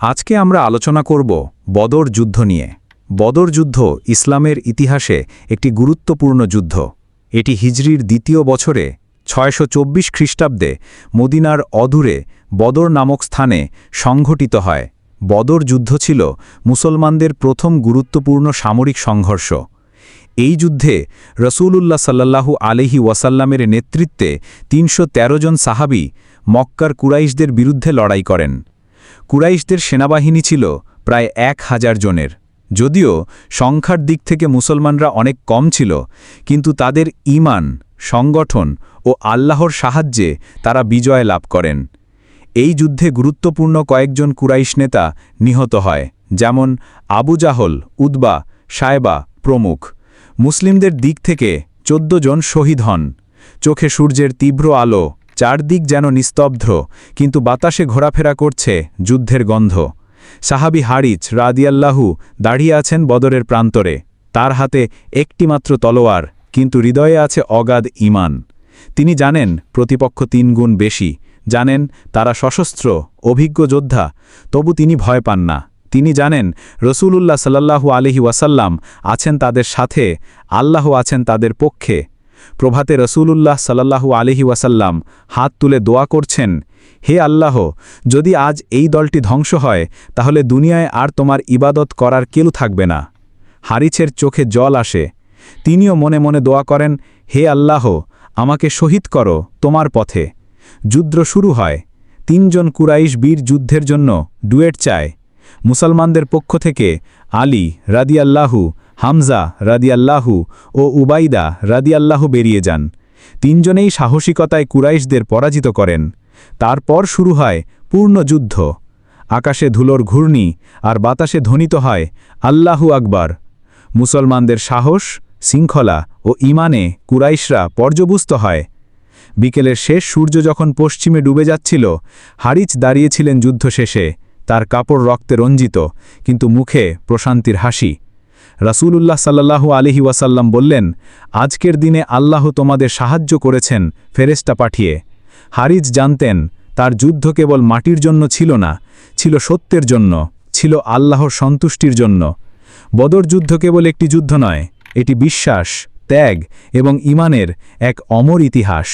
আজকে আমরা আলোচনা করব বদর যুদ্ধ নিয়ে। বদর যুদ্ধ ইসলামের ইতিহাসে একটি গুরুত্বপূর্ণ যুদ্ধ। এটি হিজরির দ্বিতীয় বছরে ছয়শো চব্বিশ খ্রিস্টাব্দে মদিনার অদূরে বদর নামক স্থানে সংঘটিত হয়। বদর যুদ্ধ ছিল মুসলমানদের প্রথম গুরুত্বপূর্ণ সামরিক সংঘর্ষ। এই যুদ্ধে রসূলুল্লাহ সাল্লাল্লাহু আলহি ওয়াসাল্লামের নেতৃত্বে তিনশো তেরো জন সাহাবি মক্কার কুরাইশদের বিরুদ্ধে লড়াই করেন। কুরাইশদের সেনাবাহিনী ছিল প্রায় এক হাজার জনের। যদিও সংখ্যার দিক থেকে মুসলমানরা অনেক কম ছিল, কিন্তু তাদের ঈমান, সংগঠন ও আল্লাহর সাহায্যে তারা বিজয় লাভ করেন। এই যুদ্ধে গুরুত্বপূর্ণ কয়েকজন কুরাইশ নেতা নিহত হয়, যেমন আবু জাহল উদ্বা সায়বা প্রমুখ। মুসলিমদের দিক থেকে চোদ্দ জন শহীদ হন। চোখে সূর্যের তীব্র আলো চারদিক যেন নিস্তব্ধ, কিন্তু বাতাসে ঘোরাফেরা করছে যুদ্ধের গন্ধ। সাহাবি হারিচ রাদিয়াল্লাহু দাঁড়িয়ে আছেন বদরের প্রান্তরে। তার হাতে একটিমাত্র তলোয়ার, কিন্তু হৃদয়ে আছে অগাধ ইমান তিনি জানেন প্রতিপক্ষ তিন গুণ বেশি। জানেন তারা সশস্ত্র, অভিজ্ঞ যোদ্ধা, তবু তিনি ভয় পান না। তিনি জানেন রসূলুল্লাহ সাল্লাল্লাহু আলহি ওয়াসাল্লাম আছেন তাদের সাথে, আল্লাহ আছেন তাদের পক্ষে। প্রভাতে রসূলুল্লাহ সাল্লাল্লাহু আলহি ওয়াসাল্লাম হাত তুলে দোয়া করছেন, হে আল্লাহ, যদি আজ এই দলটি ধ্বংস হয়, তাহলে দুনিয়ায় আর তোমার ইবাদত করার কেউ থাকবে না। হারিছের চোখে জল আসে। তিনিও মনে মনে দোয়া করেন, হে আল্লাহ, আমাকে শহীদ করো তোমার পথে। যুদ্ধ শুরু হয়। তিনজন কুরাইশ বীর যুদ্ধের জন্য ডুয়েট চায়। মুসলমানদের পক্ষ থেকে আলী রাদিয়াল্লাহু হামজা রাদিয়াল্লাহু ও উবাইদা রাদিয়াল্লাহু বেরিয়ে যান। তিনজনেই সাহসিকতায় কুরাইশদের পরাজিত করেন। তারপর শুরু হয় পূর্ণ যুদ্ধ। আকাশে ধুলোর ঘূর্ণি আর বাতাসে ধ্বনিত হয় আল্লাহু আকবার। মুসলমানদের সাহস, শৃঙ্খলা ও ইমানে কুরাইশরা পর্যবুস্ত হয়। বিকেলের শেষ সূর্য যখন পশ্চিমে ডুবে যাচ্ছিল, হারিচ দাঁড়িয়েছিলেন যুদ্ধ শেষে। তার কাপড় রক্তে রঞ্জিত, কিন্তু মুখে প্রশান্তির হাসি। রাসূলুল্লাহ সাল্লাল্লাহু আলহি ওয়াসাল্লাম বললেন, আজকের দিনে আল্লাহ তোমাদের সাহায্য করেছেন ফেরেস্তা পাঠিয়ে। হারিজ জানতেন, তার যুদ্ধ কেবল মাটির জন্য ছিল না, ছিল সত্যের জন্য, ছিল আল্লাহর সন্তুষ্টির জন্য। বদর যুদ্ধ কেবল একটি যুদ্ধ নয়, এটি বিশ্বাস, ত্যাগ এবং ইমানের এক অমর ইতিহাস।